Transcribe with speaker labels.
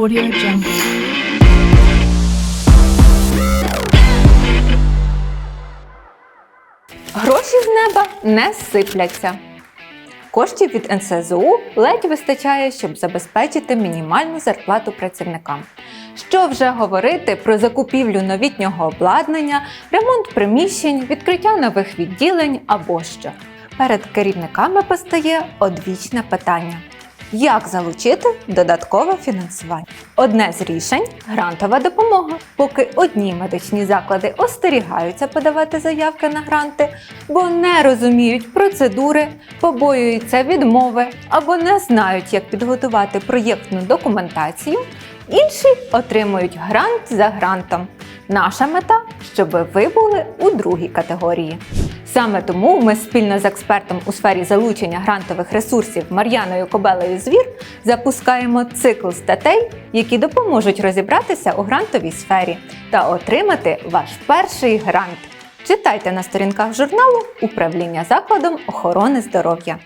Speaker 1: Audio Jungle.
Speaker 2: Гроші з неба не сипляться. Коштів від НСЗУ ледь вистачає, щоб забезпечити мінімальну зарплату працівникам. Що вже говорити про закупівлю новітнього обладнання, ремонт приміщень, відкриття нових відділень або що. Перед керівниками постає одвічне питання: як залучити додаткове фінансування? Одне з рішень грантова допомога. Поки одні медичні заклади остерігаються подавати заявки на гранти, бо не розуміють процедури, побоюються відмови або не знають, як підготувати проєктну документацію, інші отримують грант за грантом. Наша мета, щоб ви були у другій категорії. Саме тому ми спільно з експертом у сфері залучення грантових ресурсів Мар'яною Кобелею Звір запускаємо цикл статей, які допоможуть розібратися у грантовій сфері та отримати ваш перший грант. Читайте на сторінках журналу Управління закладом охорони здоров'я.